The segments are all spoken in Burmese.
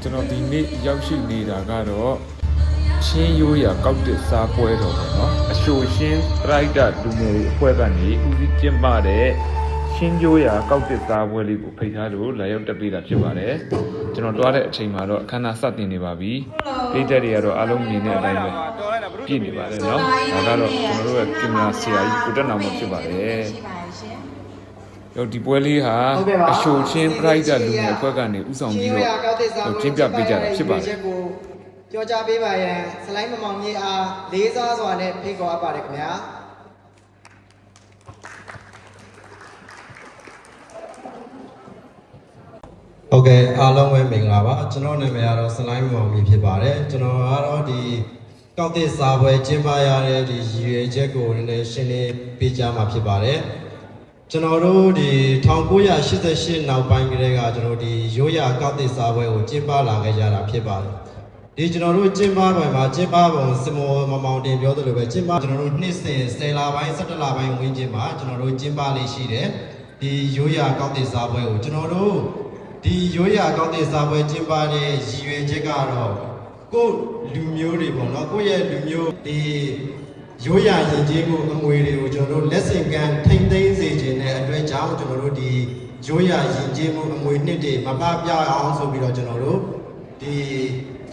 ကျွန်တော်ဒီနေ့ရောက်ရှိနေတာကတော့ချင်းရိုးရာကောက်တစ်စားပွဲတော်ပေါ့နော်အရှိုရှင်ပရိုက်တာလူငယ်အဖွဲ့ကနေဦးစီးကျင်းပတဲ့ချင်းရိုးရာကောက်တစ်စားပွဲလေးကိုဖိတ်ထားလို့လာရောက်တက်ပေးတာဖြစ်ပါတယ်ကျွန်တော်တွားတဲ့အချိန်မှာတော့အခမ်းအနားစတင်နေပါပြီပြည်သက်တွေကတော့အားလုံးမြင်တဲ့အတိုင်းပဲပြည့်နေပါတယ်နော်ဒါကတော့ကျွန်တော်တို့ရဲ့ကင်မရာဆရာကြီးကိုတက်နာမဖြစ်ပါတယ်ရှိပါ တယ်ရှင်ရောဒီပွဲလေးဟာအရှိုချင်းပရိုက်တာလူငယ်အဖွဲ့ကနေဥဆောင်ပြီးတော့ကျင်းပပေးကြတာဖြစ်ပါတယ်ကိုပြောကြားပေးပါရန်စလိုင်းမမောင်ကြီးအားလေးစားစွာနဲ့ဖိတ်ခေါ်အပ်ပါတယ်ခင်ဗျာဟုတ်ကဲ့အားလုံးပဲမင်္ဂလာပါကျွန်တော်နာမည်ကတော့စလိုင်းမောင်မီဖြစ်ပါတယ်ကျွန်တော်ကတော့ဒီကောက်တဲ့စာပွဲကျင်းပရတဲ့ဒီရည်ရွယ်ချက်ကိုနည်းနည်းရှင်းလင်းပေးကြမှာဖြစ်ပါတယ် ကျွန်တော်တို့ဒီ1988နောက်ပိုင်းကတည်းကကျွန်တော်ဒီရိုးရာကောက်တဲ့စာပွဲကိုကျင်းပလာခဲ့ကြတာဖြစ်ပါတယ်ဒီကျွန်တော်တို့ကျင်းပပွဲမှာကျင်းပပုံစမောမမောင်တင်ပြောသလိုပဲကျင်းပကျွန်တော်တို့နှစ်စဉ်10လပိုင်း17လပိုင်းဝန်းကျင်မှာကျွန်တော်တို့ကျင်းပလေးရှိတယ်ဒီရိုးရာကောက်တဲ့စာပွဲကိုကျွန်တော်တို့ဒီရိုးရာကောင်းတဲ့စာပွဲကျင်းပတဲ့ရည်ရွယ်ချက်ကတော့ကိုယ့်လူမျိုးတွေပေါ့နော်ကိုယ့်ရဲ့လူမျိုးဒီ ရိုးရာယဉ်ကျေးမှုအမွေတွေကိုကျွန်တော်တို့လက်ဆင့်ကမ်းထိမ့်သိမ်းစေခြင်းနဲ့အတွက်ကြောင့်ကျွန်တော်တို့ဒီရိုးရာယဉ်ကျေးမှုအမွေနှစ်တွေမပပြအောင်ဆိုပြီးတော့ကျွန်တော်တို့ဒီ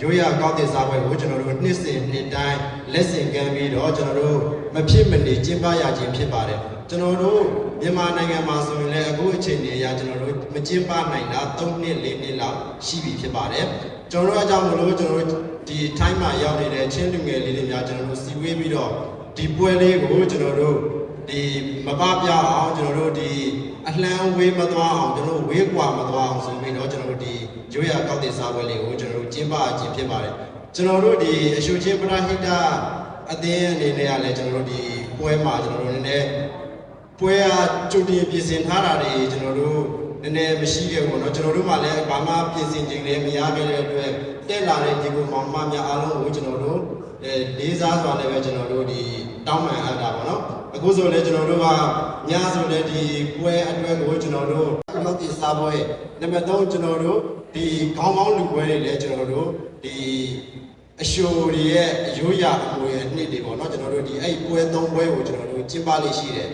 ရိုးရာကောင်းတဲ့စာပွဲကိုကျွန်တော်တို့နှစ်စဉ်နှစ်တိုင်းလက်ဆင့်ကမ်းပြီးတော့ကျွန်တော်တို့မဖြစ်မနေကျင်းပရခြင်းဖြစ်ပါတယ်ကျွန်တော်တို့မြန်မာနိုင်ငံမှာဆိုရင်လည်းအခုအချိန်တွေအရကျွန်တော်တို့မကျင်းပနိုင်တာ3နှစ်4နှစ်လောက်ရှိပြီဖြစ်ပါတယ်ကျွန်တော်တို့အကြောင်းမလို့ကျွန်တော်တို့ဒီထိုင်းမှာရောက်နေတဲ့ချင်းလူငယ်လေးတွေများကျွန်တော်တို့စီဝေးပြီးတော့ဒီပွဲလေးကိုကျွန်တော်တို့ဒီမပပြအောင်ကျွန်တော်တို့ဒီ အလှမ်းဝေးမသွားအောင်ကျွန်တော်တို့ဝေးကွာမသွားအောင်ဆိုပြီးတော့ကျွန်တော်တို့ဒီရိုးရာကောက်တဲ့စားပွဲလေးကိုကျွန်တော်တို့ကျင်းပခြင်းဖြစ်ပါတယ်ကျွန်တော်တို့ဒီအရှုချင်းပရဟိတအသင်းအနေနဲ့ကလည်းကျွန်တော်တို့ဒီပွဲမှာကျွန်တော်တို့နည်းနည်း ပွဲအားကြိုတင်ပြင်ဆင်ထားတာတွေကျွန်တော်တို့နည်းနည်းမရှိခဲ့ဘူးเนาะကျွန်တော်တို့မှလည်းဘာမှပြင်ဆင်ခြင်းလည်းမရခဲ့တဲ့အတွက်တက်လာတဲ့ဒီကိုမောင်မများအားလုံးကိုကျွန်တော်တို့အဲလေးစားစွာနဲ့ပဲကျွန်တော်တို့ဒီတောင်းပန်အပ်တာပေါ့နော် အခုဆိုလည်းကျွန်တော်တို့ကညဆိုလည်းဒီပွဲအတွက်ကိုကျွန်တော်တို့ဟုတ်ဒီစားပွဲနံပါတ်3ကျွန်တော်တို့ဒီခေါင်းပေါင်းလူပွဲတွေလည်းကျွန်တော်တို့ဒီအရှိုတွေရဲ့အယိုးရအမွေအနှစ်တွေပေါ့နော်ကျွန်တော်တို့ဒီအဲ့ပွဲ၃ပွဲကိုကျွန်တော်တို့ကျင်းပလေးရှိတယ်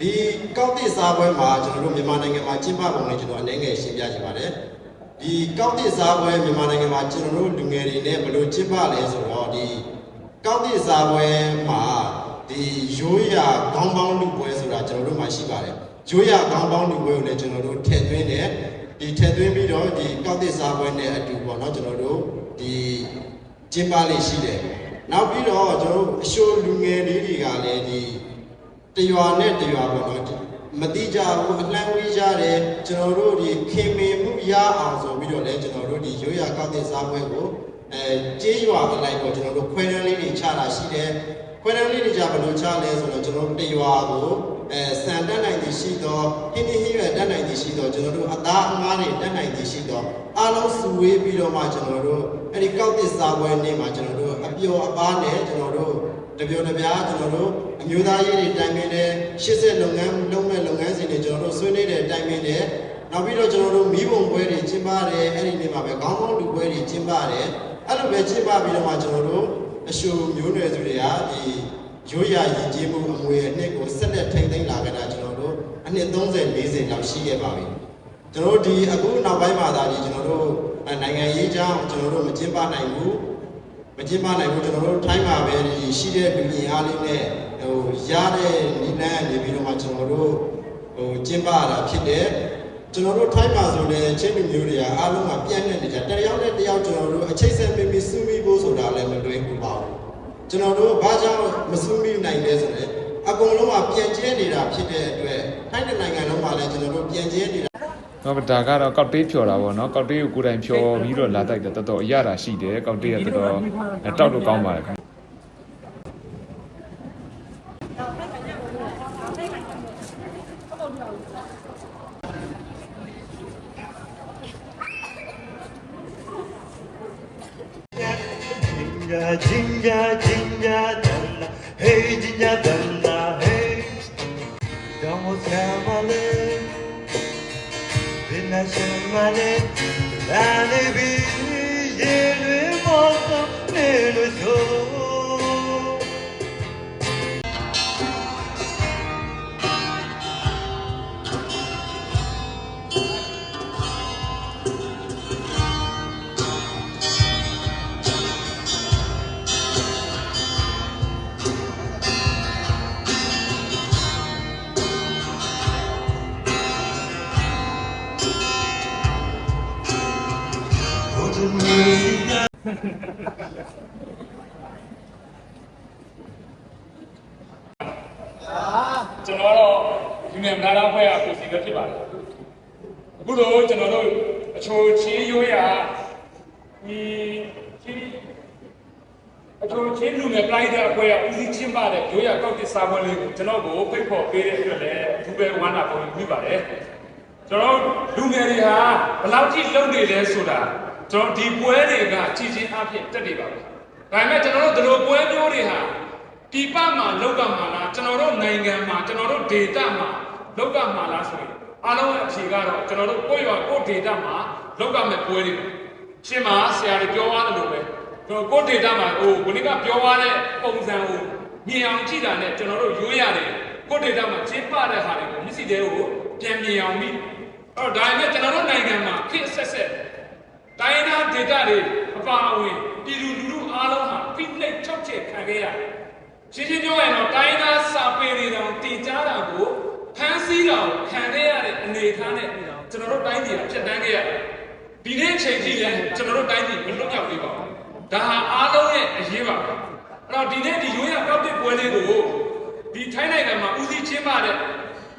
ဒီကောက်တစ်စားပွဲမှာကျွန်တော်တို့မြန်မာနိုင်ငံမှာကျင်းပပုံလေးကျွန်တော်အနေငယ်ရှင်းပြချင်ပါတယ်ဒီကောက်တစ်စားပွဲမြန်မာနိုင်ငံမှာကျွန်တော်တို့လူငယ်တွေနဲ့ဘယ်လိုကျင်းပလဲဆိုတော့ဒီကောက်တစ်စားပွဲမှာ ဒီရိုးရာခေါင်းပေါင်းလူပွဲဆိုတာကျွန်တော်တို့မှာရှိပါတယ်ရိုးရာခေါင်းပေါင်းလူပွဲကိုလည်းကျွန်တော်တို့ထည့်သွင်းတယ်ဒီထည့်သွင်းပြီးတော့ဒီကောက်တစ်စားပွဲနဲ့အတူပေါ့နော်ကျွန်တော်တို့ဒီကျင်းပလေးရှိတယ်နောက်ပြီးတော့ကျွန်တော်တို့အရှိုးလူငယ်လေးတွေကလည်းဒီတရွာနဲ့တရွာပေါ့နော်မတိကြဘူးအလံဝေးကြတယ်ကျွန်တော်တို့ဒီခင်မင်မှုရအောင်ဆိုပြီးတော့လည်းကျွန်တော်တို့ဒီရိုးရာကောက်တဲ့စားပွဲကိုအဲကြေးရွာအလိုက်ပေါ့ကျွန်တော်တို့ခွဲတန်းလေးတွေချတာရှိတယ် ခွဲတန်းလေးတွေကြဘယ်လိုချလဲဆိုတော့ကျွန်တော်တို့တရွာကိုအဲစံတက်နိုင်သည်ရှိတော့ဟင်းဟင်းရွယ်တက်နိုင်သည်ရှိတော့ကျွန်တော်တို့အသားအငားတွေတက်နိုင်သည်ရှိတော့အားလုံးစုဝေးပြီးတော့မှကျွန်တော်တို့အဲ့ဒီကောက်တဲ့စားပွဲနေ့မှာကျွန်တော်တို့အပျော်အပါးနဲ့ကျွန်တော်တို့တပြောတပြားကျွန်တော်တို့အမျိုးသားရေးတွေတိုင်ပင်တဲ့80လုပ်ငန်းလုပ်မဲ့လုပ်ငန်းစဉ်တွေကျွန်တော်တို့ဆွေးနွေးတဲ့တိုင်ပင်တဲ့နောက်ပြီးတော့ကျွန်တော်တို့မိဘုံပွဲတွေကျင်းပတယ်အဲ့ဒီနေ့မှာပဲခေါင်းပေါင်းလူပွဲတွေကျင်းပတယ်အဲ့လိုပဲကျင်းပပြီးတော့မှကျွန်တော်တို့ အရှုမျိုးနွယ်စုတွေကဒီရိုးရာရည်ကြီးမှုအမွေအနှစ်ကိုဆက်လက်ထိန်းသိမ်းလာကြတာကျွန်တော်တို့အနှစ်30 40လောက်ရှိခဲ့ပါပြီကျွန်တော်တို့ဒီအခုနောက်ပိုင်းမှာသာဒီကျွန်တော်တို့နိုင်ငံရေးကြောင်းကျွန်တော်တို့မကျင်းပနိုင်ဘူးမကျင်းပနိုင်ဘူးကျွန်တော်တို့ထိုင်းမှာပဲဒီရှိတဲ့လူကြီးအားလေးနဲ့ဟိုရတဲ့နိလန်းနေပြီးတော့မှကျွန်တော်တို့ဟိုကျင်းပရတာဖြစ်တယ် ကျွန်တော်တို့ထိုင်းမှာဆိုလည်းချင်းလူမျိုးတွေကအားလုံးကပြန့်နေနေကြတယောက်နဲ့တယောက်ကျွန်တော်တို့အချိတ်ဆက်မိမိစုမိဖို့ဆိုတာလည်းမလွယ်ဘူးပါဘူးကျွန်တော်တို့ဘာကြောင့်မစုမိနိုင်လဲဆိုတော့အကုန်လုံးကပြန်ကျဲနေတာဖြစ်တဲ့အတွက်ထိုင်းတဲ့နိုင်ငံလုံးမှာလည်းကျွန်တော်တို့ပြန်ကျဲနေတာတော့ဒါကတော့ကောက်တေးဖြော်တာပေါ့နော်ကောက်တေးကိုကိုယ်တိုင်ဖြော်ပြီးတော့လာတိုက်တယ်တော်တော်အရတာရှိတယ်ကောက်တေးကတော်တော်တောက်လို့ကောင်းပါတယ်ခင် ginger, ginger, ယူနီယံနာရာဖွဲ့အကိုစီပဲဖြစ်ပါတယ်အခုတော့ကျွန်တော်တို့အချိုချင်းရိုးရာဒီချင်းအချိုချင်းလူငယ်ပလိုက်တဲ့အဖွဲကဦးစီးချင်းပါတဲ့ရိုးရာကောက်တစ်စာပွဲလေးကိုကျွန်တော်ကိုဖိတ်ခေါ်ပေးတဲ့အတွက်လည်းအထူးပဲဝမ်းသာပုံပြပါတယ်ကျွန်တော်လူငယ်တွေဟာဘယ်လောက်ထိလုံနေလဲဆိုတာကျွန်တော်ဒီပွဲတွေကကြည်ချင်းအဖြစ်တက်နေပါဘူးဒါပေမဲ့ကျွန်တော်တို့ဒီလိုပွဲမျိုးတွေဟာဒီပမှာလောက်ကမှာလားကျွန်တော်တို့နိုင်ငံမှာကျွန်တော်တို့ဒေတာမှာ လောက်ကမှာလားဆိုရင်အားလုံးရဲ့အဖြေကတော့ကျွန်တော်တို့ကိုယ့်ရွာကိုယ့်ဒေတာမှာလောက်ကမဲ့ပွဲတွေရှင်းမှာဆရာတွေပြောသွားတယ်လို့ပဲကျွန်တော်ကိုယ့်ဒေတာမှာဟိုခုနကပြောသွားတဲ့ပုံစံကိုမြင်အောင်ကြည့်တာနဲ့ကျွန်တော်တို့ရိုးရတယ်ကိုယ့်ဒေတာမှာကျင်းပတဲ့ဟာတွေကိုမျက်စိတဲကိုပြန်မြင်အောင်မိအဲ့တော့ဒါပေမဲ့ကျွန်တော်တို့နိုင်ငံမှာခေတ်ဆက်ဆက်တိုင်းနာဒေတာတွေအပါအဝင်ပြည်သူလူထုအားလုံးဟာဖိနှိပ်ချုပ်ချယ်ခံခဲ့ရတယ်ရှင်းရှင်းပြောရရင်တော့တိုင်းသားစာပေတွေတောင်တည်ကြားတာကို ဖန်ဆီးတာကိုခံခဲ့ရတဲ့အနေအထားနဲ့ကျွန်တော်တို့တိုင်းပြည်ကဖြတ်တန်းခဲ့ရတယ်။ဒီနေ့ချိန်ထိလည်းကျွန်တော်တို့တိုင်းပြည်မလွတ်မြောက်သေးပါဘူး။ဒါဟာအားလုံးရဲ့အရေးပါပဲ။အဲ့တော့ဒီနေ့ဒီရိုးရာကောက်တစ်ပွဲလေးကိုဒီထိုင်းနိုင်ငံမှာဦးစီးချင်းပါတဲ့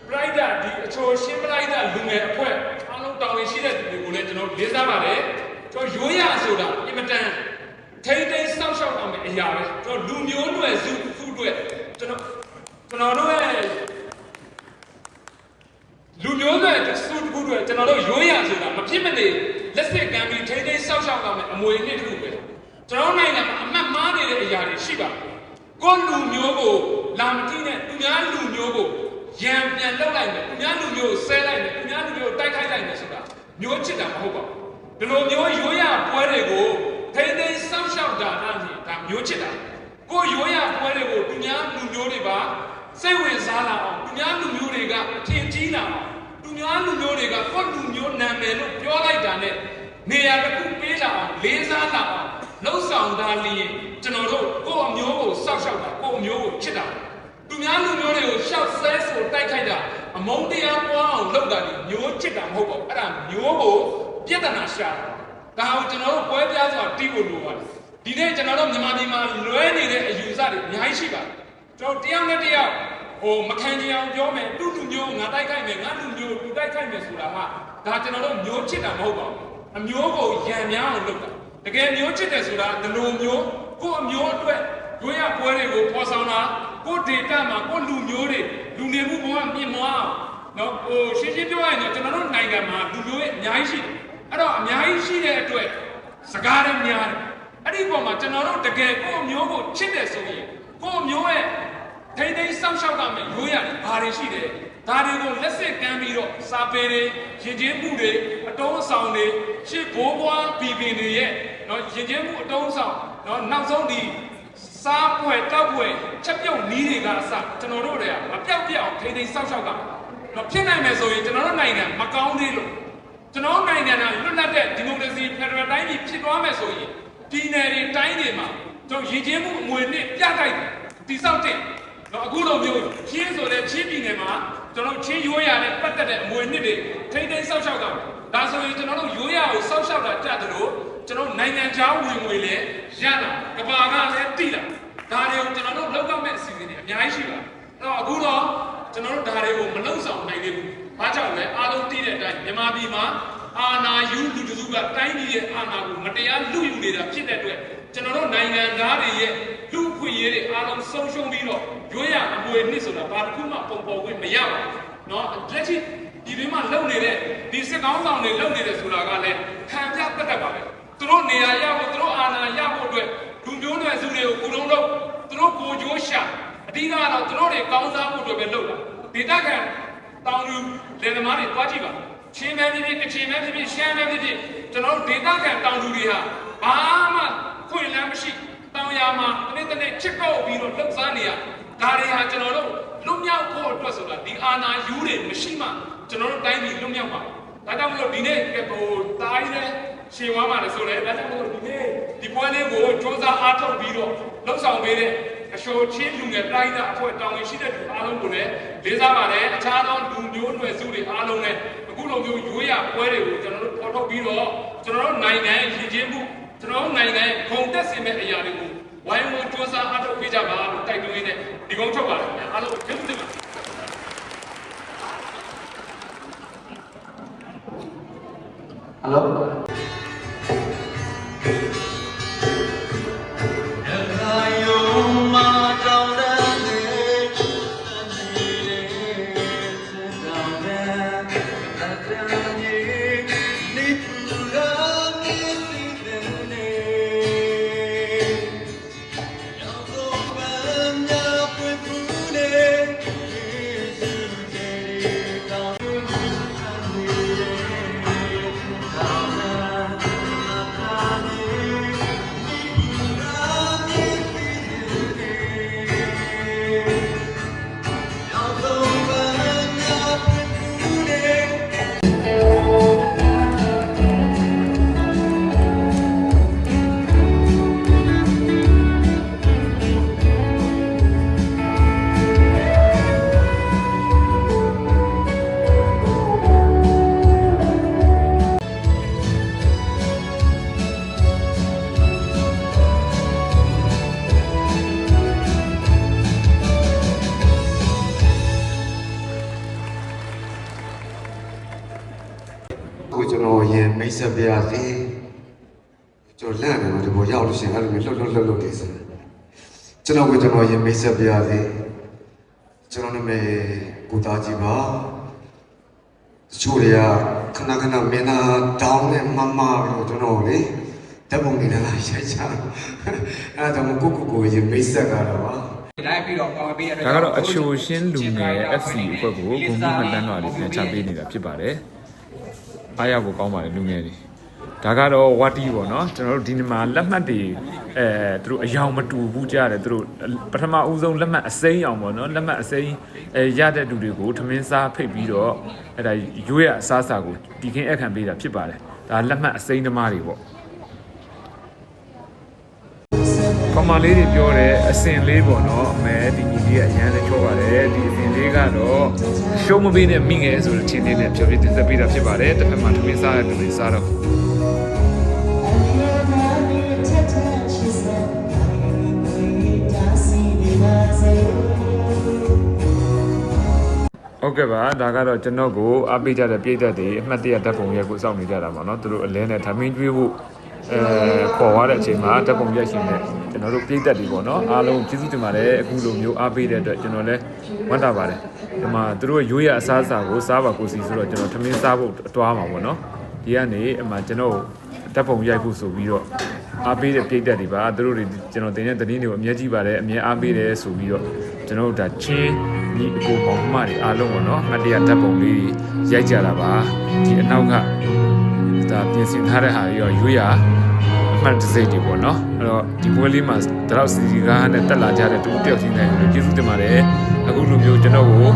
ပရိုက်တာဒီအချိုရှင်းပရိုက်တာလူငယ်အဖွဲ့အားလုံးတောင်းဝင်ရှိတဲ့သူတွေကိုလည်းကျွန်တော်လေးစားပါတယ်။ကျွန်တော်ရိုးရာဆိုတာအင်မတန်ထိမ့်သိမ်းစောင့်ရှောက်အောင်မယ့်အရာပဲကျွန်တော်လူမျိုးတွေစုစုတွေကျွန်တော်ကျွန်တော်တို့ရဲ့ လူမျိုးတွေစုတစ်ခုတွေကျွန်တော်တို့ရိုးရာဆိုတာမဖြစ်မနေလက်စစ်ကမ်းပြီးထိမ့်သိမ်းစောင့်ရှောက်အောင်မယ့်အမွေအနှစ်တစ်ခုပဲကျွန်တော်နိုင်ငံမှာအမှတ်မှားနေတဲ့အရာတွေရှိပါတယ်ကိုယ်လူမျိုးကိုလာမတိနဲ့သူများလူမျိုးကိုရံပြန်လောက်လိုက်မယ်သူများလူမျိုးကိုဆဲလိုက်မယ်သူများလူမျိုးကိုတိုက်ခိုက်လိုက်မယ်ဆိုတာမျိုးချစ်တာမဟုတ်ပါဘူးဒီလိုမျိုးရိုးရာပွဲတွေကိုထိမ့်သိမ်းစောင့်ရှောက်တာအပြင်ဒါမျိုးချစ်တာကိုရိုးရပွဲတွေကိုသူများလူမျိုးတွေပါစိတ်ဝင်စားလာအောင်သူများလူမျိုးတွေကအထင်ကြီးလာအောင်သူ များလူမျိုးတွေကကိုလူမျိုးနာမည်လို့ပြောလိုက်တာနဲ့နေရာတစ်ခုပေးလာအောင်လေးစားလာအောင်လှုပ်ဆောင်တာလျင်ကျွန်တော်တို့ကိုယ့်အမျိုးကိုစောင့်ရှောက်တာကိုယ့်အမျိုးကိုချစ်တာသူများလူမျိုးတွေကိုရှောက်ဆဲဆိုတိုက်ခိုက်တာအမုန်းတရားပွားအောင်လုပ်တာဒီမျိုးချစ်တာမဟုတ်ပါဘူးအဲ့ဒါမျိုးကိုပြဿနာရှာတာဒါကိုကျွန်တော်တို့ပွဲပြားစွာတီးဖို့လိုပါတယ်ဒီနေ့ကျွန်တော်တို့မြန်မာပြည်မှာလွဲနေတဲ့အယူဆတွေအများကြီးရှိပါတယ်ကျွန်တော်တယောက်နဲ့တယောက် ဟိုမခံကြအောင်ပြောမယ်တူတူမျိုးငါတိုက်ခိုက်မယ်ငါလူမျိုးသူတိုက်ခိုက်မယ်ဆိုတာဟာဒါကျွန်တော်တို့မျိုးချစ်တာမဟုတ်ပါဘူးအမျိုးကိုယံများအောင်လုပ်တာတကယ်မျိုးချစ်တယ်ဆိုတာဒီလိုမျိုးကိုယ့်အမျိုးအတွက်တို့ရပွဲတွေကိုပေါ်ဆောင်တာကိုယ့်ဒေတာမှာကိုယ့်လူမျိုးတွေလူနေမှုဘဝမြင့်မွားအောင်နော်ဟိုရှင်းရှင်းပြောရရင်တော့ကျွန်တော်တို့နိုင်ငံမှာလူမျိုးရဲ့အများကြီးရှိတယ်အဲ့တော့အများကြီးရှိတဲ့အတွက်စကားလည်းများတယ်အဲ့ဒီပုံမှာကျွန်တော်တို့တကယ်ကိုယ့်အမျိုးကိုချစ်တယ်ဆိုရင်ကိုယ့်အမျိုးရဲ့ ထိမ့်သိမ်းစောင့်ရှောက်ရမယ်ရိုးရတယ်ဘာတွေရှိတယ်ဒါတွေကိုလက်စစ်ကမ်းပြီးတော့စာပေတွေရင်ကျင်းမှုတွေအတုံးအဆောင်တွေရှေ့ဘိုးဘွားဘီဘင်တွေရဲ့နော်ရင်ကျင်းမှုအတုံးအဆောင်နော်နောက်ဆုံးဒီစားပွဲတောက်ပွဲချက်ပြုတ်နီးတွေကအစကျွန်တော်တို့တွေကမပြောက်ပြက်အောင်ထိမ့်သိမ်းစောင့်ရှောက်ကြမှာနော်ဖြစ်နိုင်မယ်ဆိုရင်ကျွန်တော်တို့နိုင်ငံမကောင်းသေးလို့ကျွန်တော်နိုင်ငံကလွတ်လပ်တဲ့ဒီမိုကရေစီဖက်ဒရယ်တိုင်းပြည်ဖြစ်သွားမယ်ဆိုရင်ပြည်နယ်တွေတိုင်းတွေမှာကျွန်တော်ရည်ကျင်းမှုအမွေနဲ့ပြတိုက်တယ်တိဆောက်တဲ့ တော့အခုလိုမျိုးချင်းဆိုတဲ့ချင်းပြည်နယ်မှာကျွန်တော်ချင်းရိုးရာနဲ့ပတ်သက်တဲ့အမွေနှစ်တွေထိမ့်သိမ်းဆောက်ရှောက်တာဒါဆိုရင်ကျွန်တော်တို့ရိုးရာကိုဆောက်ရှောက်တာကြတယ်လို့ကျွန်တော်နိုင်ငံခြားဝင်ငွေလည်းရလာကဘာကလည်းတိလာဒါတွေကိုကျွန်တော်တို့လောက်ကမဲ့အစီအစဉ်တွေအများကြီးရှိပါအဲ့တော့အခုတော့ကျွန်တော်တို့ဒါတွေကိုမလုံဆောင်နိုင်သေးဘူးဘာကြောင့်လဲအားလုံးသိတဲ့အတိုင်းမြန်မာပြည်မှာအာဏာယူလူတစုကတိုင်းပြည်ရဲ့အာဏာကိုမတရားလူယူနေတာဖြစ်တဲ့အတွက်ကျွန်တော်တို့နိုင်ငံသားတွေရဲ့လူ့အ ခွင့်အရေးတွေအားလုံးဆုံးရှုံးပြီးတော့ရွေးရအမွေနှစ်ဆိုတာဘာတစ်ခုမှပုံပေါ်ခွင့်မရပါဘူးเนาะလက်ရှိဒီတွင်မှာလုံနေတဲ့ဒီစစ်ကောင်းဆောင်တွေလုံနေတယ်ဆိုတာကလည်းခံပြတတ်တတ်ပါပဲသူတို့နေရာရဖို့သူတို့အာဏာရဖို့အတွက်လူမျိုးနွယ်စုတွေကိုကုလုံးလုံးသူတို့ကိုကြိုးရှာအဓိကတော့သူတို့တွေကောင်းစားဖို့အတွက်ပဲလုပ်တာဒေတာခံ တောင်လူလယ်သမားတွေတွားကြည့်ပါချင်းမဲဖြစ်ဖြစ်ကချင်မဲဖြစ်ဖြစ်ရှမ်းမဲဖြစ်ဖြစ်ကျွန်တော်တို့ဒေသခံတောင်လူတွေဟာဘာမှခွင့်လန်းမရှိ တောင်ယာမှာတနေ့တနေ့ချစ်ကောက်ပြီးတော့လှုပ်ရှားနေရဒါတွေဟာကျွန်တော်တို့လွတ်မြောက်ဖို့အတွက်ဆိုတာဒီအာနာယူတွေမရှိမှကျွန်တော်တို့တိုင်းပြည်လွတ်မြောက်ပါဒါကြောင့်မလို့ဒီနေ့ဟိုတားရင်းရှေဝါမှာလည်းဆိုလဲဒါကြောင့်မလို့ဒီနေ့ဒီပွဲလေးကိုစ조사အားထုတ်ပြီးတော့လှုပ်ဆောင်ပေးတဲ့အရှိုချင်းလူငယ်တိုင်းသားအဖွဲ့တောင်းဝင်ရှိတဲ့သူအားလုံးကိုလည်းလေးစားပါတယ်အခြားသောလူမျိုးနွယ်စုတွေအားလုံးလည်းအခုလိုမျိုးရွေးရပွဲတွေကိုကျွန်တော်တို့ပေါ်ထုတ်ပြီးတော့ကျွန်တော်တို့နိုင်ငံရဲ့ရည်ကျင်းမှု ကျွန်တော်တို့နိုင်ငံရဲ့ဂုံတက်စင်မဲ့အရာတွေကိုဝိုင်းဝန်းစူးစမ်းအားထုတ်ပေးကြပါလို့တိုက်တွန်းရင်းနဲ့ဒီကုန်းချုပ်ပါတယ်ခင်ဗျာအားလုံးကျေးဇူးတင်ပါတယ်ကို မိတ်ဆက်ပြရစီကျွန်တော်လန့်နေမှာဒီပေါ်ရောက်လို့ရှိရင်အဲ့လိုမျိုးလှုပ်လှုပ်လှုပ်လှုပ်နေစတယ်ကျွန်တော်ကိုကျွန်တော်ရင်မိတ်ဆက်ပြရစီကျွန်တော်နာမည်ကိုသားကြီးပါတချို့တွေကခဏခဏမင်းသားဒေါင်းနဲ့မမပြီးတော့ကျွန်တော်ကိုလေတပ်ပုံနေလာရိုက်ချအဲ့ဒါကြောင့်ကိုကိုကိုရင်မိတ်ဆက်ကြတာပါဒါကတော့အချိုရှင်းလူငယ် FC အဖွဲ့ကိုဂုဏ်ပြုမှတ်တမ်းတော်လေးပြန်ချပေးနေတာဖြစ်ပါတယ် အားရဖို့ကောင်းပါတယ်လူငယ်တွေဒါကတော့ဝတ်တီပေါ့နော်ကျွန်တော်တို့ဒီနေ့မှာလက်မှတ်တွေအဲသူတို့အယောင်မတူဘူးကြားတယ်သူတို့ပထမဦးဆုံးလက်မှတ်အစိမ်းအောင်ပေါ့နော်လက်မှတ်အစိမ်းအဲရတဲ့လူတွေကိုထမင်းစားဖိတ်ပြီးတော့အဲဒါရွေးရအစားအစာကိုတီခင်းအခန့်ပေးတာဖြစ်ပါတယ်ဒါလက်မှတ်အစိမ်းသမားတွေပေါ့ မမလေးတွေပြောတဲ့အစင်လေးပေါ့နော်အမဲဒီညီလေးကအရန်လည်းချောပါတယ်ဒီအစင်လေးကတော့ရှုံးမပေးနဲ့မိငယ်ဆိုတဲ့ချင်းလေးနဲ့ပြောပြတင်ဆက်ပေးတာဖြစ်ပါတယ်တစ်ဖက်မှာသမင်းစားတဲ့လူတွေစားတော့ဟုတ်ကဲ့ပါဒါကတော့ကျွန်တော်ကိုအားပေးကြတဲ့ပြည်သက်တွေအမှတ်တရဓာတ်ပုံရဲ့ကိုစောင့်နေကြတာပေါ့နော်သူတို့အလဲနဲ့ထမင်းကျွေးဖို့ အဲခေါ်သွားတဲ့အချိန်မှာတပ်ပုံရက်ရှင်နဲ့ကျွန်တော်တို့ပြည်သက်တွေပေါ့နော်အားလုံးကျေးဇူးတင်ပါတယ်အခုလိုမျိုးအားပေးတဲ့အတွက်ကျွန်တော်လည်းဝမ်းသာပါတယ်ဒီမှာသူတို့ရိုးရအစားအစာကိုစားပါကိုစီဆိုတော့ကျွန်တော်ထမင်းစားဖို့အတွားမှာပေါ့နော်ဒီကနေအမှကျွန်တော်တပ်ပုံရိုက်ဖို့ဆိုပြီးတော့အားပေးတဲ့ပြည်သက်တွေပါသူတို့တွေကျွန်တော်တင်တဲ့တင်းတွေကိုအမြဲကြည့်ပါတယ်အမြဲအားပေးတယ်ဆိုပြီးတော့ကျွန်တော်တို့ဒါချင်းဒီအကိုပေါင်းမှတွေအားလုံးပေါ့နော်ငါတရားတပ်ပုံလေးရိုက်ကြတာပါဒီအနောက်က ဒါပြင်ဆင်ထားတဲ့ဟာတွေရောရွေးရအမှန်တစိတ်တွေပေါ့နော်အဲ့တော့ဒီပွဲလေးမှာတရောက်စီစီကားနဲ့တက်လာကြတဲ့တူတယောက်ချင်းတိုင်းကိုကျေးဇူးတင်ပါတယ်အခုလိုမျိုးကျွန်တော်ကို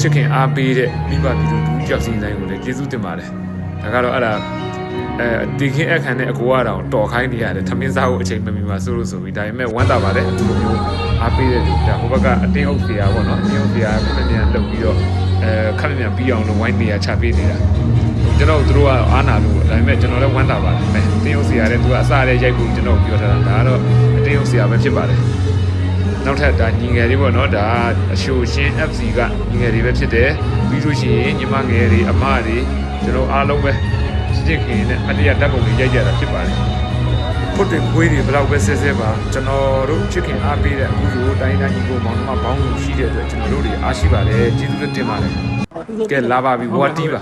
ချစ်ခင်အားပေးတဲ့မိဘပြည်သူတူတယောက်ချင်းတိုင်းကိုလည်းကျေးဇူးတင်ပါတယ်ဒါကတော့အဲ့ဒါအဲဒီခင်အခန်းနဲ့အကိုကတော့တော်ခိုင်းနေရတယ်ထမင်းစားဖို့အချိန်မမီမှာဆိုလို့ဆိုပြီးဒါပေမဲ့ဝမ်းသာပါတယ်အခုလိုမျိုးအားပေးတဲ့လူဒါဟိုဘက်ကအတင်းအုပ်ဆရာပေါ့နော်အတင်းအုပ်ဆရာကခက်မြန်လုပ်ပြီးတော့အဲခက်မြန်ပြီးအောင်လို့ဝိုင်းနေရချပေးနေတာ ကျွန်တော်တို့ကအားနာလို့ဒါပေမဲ့ကျွန်တော်လည်းဝမ်းသာပါတယ်မဲအတင်းအုပ်ဆရာလည်းသူကအစားတဲ့ရိုက်ဖို့ကျွန်တော်ပြောထားတာဒါကတော့အတင်းအုပ်ဆရာပဲဖြစ်ပါတယ်နောက်ထပ်ဒါညီငယ်လေးပေါ့နော်ဒါအရှိုရှင်း FC ကညီငယ်လေးပဲဖြစ်တယ်ပြီးလို့ရှိရင်ညီမငယ်တွေအမတွေကျွန်တော်အားလုံးပဲစစ်ခင်နဲ့အတရားဓာတ်ပုံတွေရိုက်ကြတာဖြစ်ပါတယ်ဖုတ်တွေခွေးတွေဘယ်တော့ပဲဆဲဆဲပါကျွန်တော်တို့ချစ်ခင်အားပေးတဲ့အခုလိုတိုင်းတိုင်းညီကိုမောင်နှမဘောင်းလို့ရှိတဲ့အတွက်ကျွန်တော်တို့တွေအားရှိပါတယ်ကျေးဇူးတင်ပါတယ်ကဲလာပါပြီဝါတီးပါ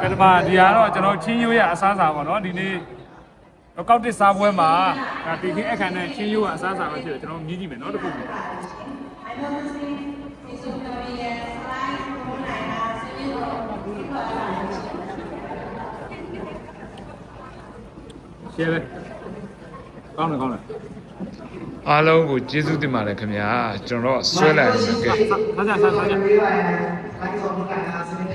ကဲဒီမှာဒီကတော့ကျွန်တော်ချင်းရိုးရအစားအစာပေါ့နော်ဒီနေ့ကောက်တစ်စားပွဲမှာဒါဒီခင်အခန်းနဲ့ချင်းရိုးရအစားအစာပဲဖြစ်တယ်ကျွန်တော်မြည်ကြည့်မယ်နော်တစ်ခုရှယ်ပဲကောင်းတယ်ကောင်းတယ်အားလုံးကိုကျေးဇူးတင်ပါတယ်ခင်ဗျာကျွန်တော်ဆွဲလိုက်ရမယ်ကဲစားကြစားစားကြပေးပါရန်ဘိုင်းဆောင်ကနာစနစ်